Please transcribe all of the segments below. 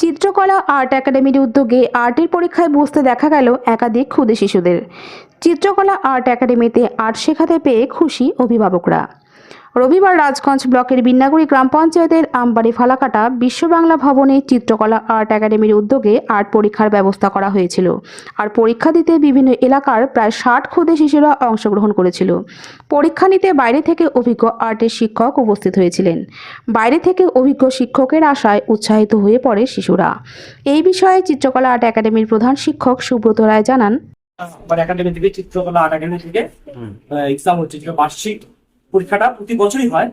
চিত্রকলা আর্ট একাডেমির উদ্যোগে আর্টের পরীক্ষায় বসতে দেখা গেল একাধিক ক্ষুদে শিশুদের। চিত্রকলা আর্ট একাডেমিতে আর্ট শেখাতে পেয়ে খুশি অভিভাবকরা। রবিবার রাজগঞ্জ ব্লকের বিন্নাগুড়ি গ্রাম পঞ্চায়েতের আমবাড়ি ফালাকাটা বিশ্ব বাংলা ভবনে চিত্রকলা আর্ট একাডেমির উদ্যোগে আর্ট পরীক্ষার ব্যবস্থা করা হয়েছিল। আর পরীক্ষা দিতে বিভিন্ন এলাকার প্রায় ষাট ক্ষুদে শিশুরা অংশগ্রহণ করেছিল। পরীক্ষা নিতে বাইরে থেকে অভিজ্ঞ আর্টের শিক্ষক উপস্থিত হয়েছিলেন। বাইরে থেকে অভিজ্ঞ শিক্ষকের আশায় উৎসাহিত হয়ে পড়ে শিশুরা। এই বিষয়ে চিত্রকলা আর্ট একাডেমির প্রধান শিক্ষক সুব্রত রায় জানান একাডেমি থেকে চিত্রকলা আর্ট একাডেমি থেকে এক্সাম হচ্ছে বার্ষিক পরীক্ষাটা প্রতি বছরই হয়।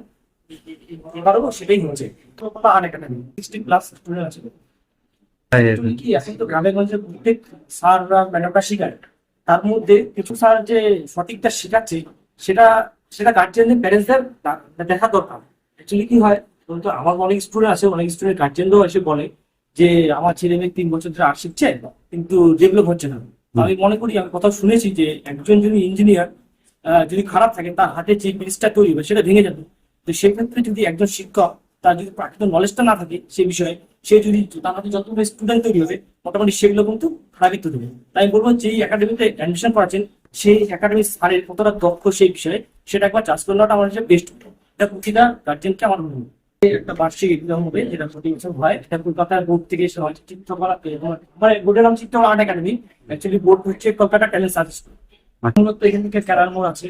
এবারও সেটাই হচ্ছে চিত্রকলা art academy sixty plus student আছে। তুমি কি এখন তো গ্রামে গঞ্জে প্রত্যেক স্যাররা ম্যাডামরা শেখায়? তার মধ্যে কিছু স্যার যে সঠিকটা শেখাচ্ছে সেটা সেটা গার্জিয়ানদের প্যারেন্টসদের দেখা দরকার। অ্যাকচুয়ালি কি হয় তো আমার অনেক স্টুডেন্ট আছে অনেক স্টুডেন্ট গার্জিয়ানরাও এসে বলে যে আমার ছেলে মেয়ে তিন বছর ধরে আর্ট শিখছে কিন্তু ডেভেলপ হচ্ছে না। আমি মনে করি আমি কথা শুনেছি যে একজন যদি ইঞ্জিনিয়ার যদি খারাপ থাকে, তার হাতে যে ব্রিজটা তৈরি হবে, সেটা ভেঙে যাবে। তো সেক্ষেত্রে যদি একজন শিক্ষক তার যদি প্রাকৃত নলেজটা না থাকে সেই বিষয়ে, সে যদি তার হাতে যতগুলো স্টুডেন্ট তৈরি হবে, মোটামুটি সেগুলো কিন্তু খারাপই তৈরি হবে। তাই বলব যে একাডেমিতে অ্যাডমিশন করাচ্ছেন, সেই একাডেমির স্যারের কতটা দক্ষ সেই বিষয়ে, সেটা একবার চাষ করে নেওয়াটা আমার হিসেবে বেস্ট হতো এটা প্রতিটা গার্জেনকে আমার মনে হয়। একটা বার্ষিক এক্সাম হবে, যেটা প্রতি বছর হয়। এটা কলকাতার বোর্ড থেকে এসে হয় চিত্রকলা মানে বোর্ডের নাম চিত্রকলা আর্ট একাডেমি অ্যাকচুয়ালি বোর্ড হচ্ছে কলকাতা ট্যালেন্ট সার্ভিস মূলত এখান থেকে ক্যারার মোড় আছে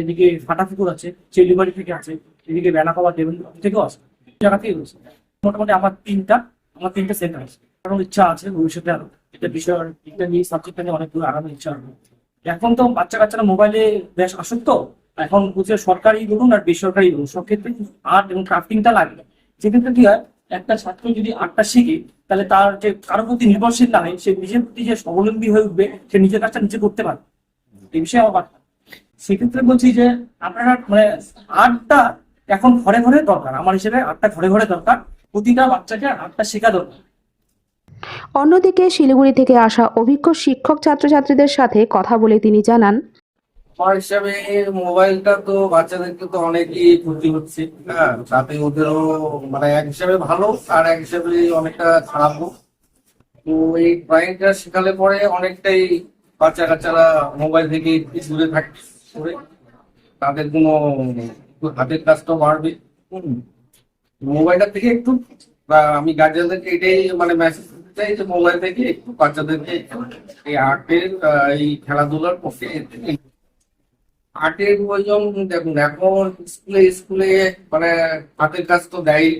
এদিকে ফাটাফুকুর আছে চেলিবাড়ি থেকে আছে, এদিকে বেনাপাওয়া দেবেন থেকেও আছে। জায়গা থেকে রয়েছে। মোটামুটি আমার তিনটা আমার তিনটা সেন্টার আছে। কারণ ইচ্ছা আছে ভবিষ্যতে আরও এটা বিষয়, এটা নিয়ে সাবজেক্টটা নিয়ে অনেক দূর আগানোর ইচ্ছা আছে। এখন তো বাচ্চা কাচ্চারা মোবাইলে বেশ আসক্ত। এখন বুঝে সরকারি বলুন আর বেসরকারি বলুন সব ক্ষেত্রে আর্ট এবং ক্রাফটিংটা লাগবে সেক্ষেত্রে কি হয় একটা ছাত্র যদি আর্টটা শিখে, তাহলে তার যে কারোর প্রতি নির্ভরশীল না হয়, সে নিজের প্রতি যে স্বাবলম্বী হয়ে উঠবে, সে নিজের কাজটা নিজে করতে পারবে। এই বিষয়ে আমার বার্তা। সেক্ষেত্রে বলছি যে, আপনারা মানে আর্টটা এখন ঘরে ঘরে দরকার। আমার হিসেবে আর্টটা ঘরে ঘরে দরকার। প্রতিটা বাচ্চাকে আর্টটা শেখা দরকার। অন্যদিকে শিলিগুড়ি থেকে আসা অভিজ্ঞ শিক্ষক ছাত্রছাত্রীদের সাথে কথা বলে তিনি জানান আমার হিসাবে মোবাইলটা তো বাচ্চাদেরকে তো অনেকই ক্ষতি হচ্ছে হ্যাঁ? তাতে ওদেরও মানে এক হিসাবে ভালো, আর এক হিসাবে অনেকটা খারাপও। তো এই ড্রয়িংটা শেখালে পরে অনেকটাই বাচ্চা কাচ্চারা মোবাইল থেকে একটু দূরে করে তাদের কোনো হাতের কাজটাও বাড়বে। মোবাইলটা থেকে একটু আমি গার্জিয়ানদেরকে এটাই মানে মেসেজ দিতে চাই যে মোবাইল থেকে একটু বাচ্চাদেরকে এই আর্টের এই খেলাধুলার পক্ষে আর্টের প্রয়োজন দেখুন এখন স্কুলে স্কুলে মানে হাতের কাজ তো দেয়।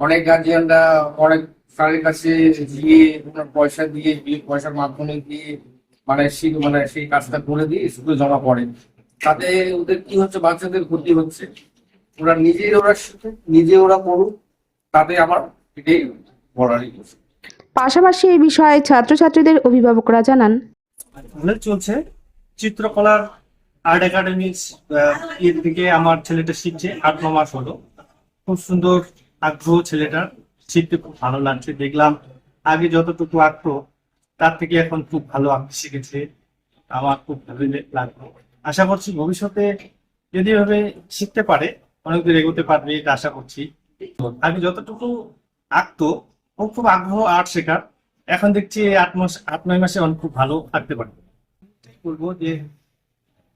অনেক গার্জিয়ানরা অনেক স্যারের কাছে গিয়ে ওনার পয়সা দিয়ে পয়সার মাধ্যমে দিয়ে মানে সেই মানে সেই কাজটা করে দিয়ে স্কুলে জমা পড়ে। তাতে ওদের কি হচ্ছে বাচ্চাদের ক্ষতি হচ্ছে। ওরা নিজে ওরা শিখে নিজে ওরা পড়ুক তাতে আমার এটাই বলারই পাশাপাশি এই বিষয়ে ছাত্রছাত্রীদের অভিভাবকরা জানান চলছে চিত্রকলার আর্ট একাডেমি এর থেকে আমার ছেলেটা শিখছে আট ন মাস হলো খুব সুন্দর আগ্রহ ছেলেটার শিখতে খুব ভালো লাগছে, দেখলাম আগে যতটুকু আগ্রহ, তার থেকে এখন খুব ভালো আঁকতে শিখেছে, আমার খুব ভালো লাগল। আশা করছি ভবিষ্যতে যদি এভাবে শিখতে পারে, অনেক দূর এগোতে পারবে, এটা আশা করছি। আগে যতটুকু আঁকতো, ও খুব আগ্রহ আর্ট শেখার, এখন দেখছি আট মাস, আট, নয় মাসে অনেক খুব ভালো আঁকতে পারবে। বলব যে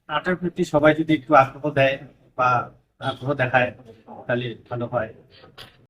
আর্টের প্রতি সবাই যদি একটু আগ্রহ দেয় বা আগ্রহ দেখায় তাহলে ভালো হয়।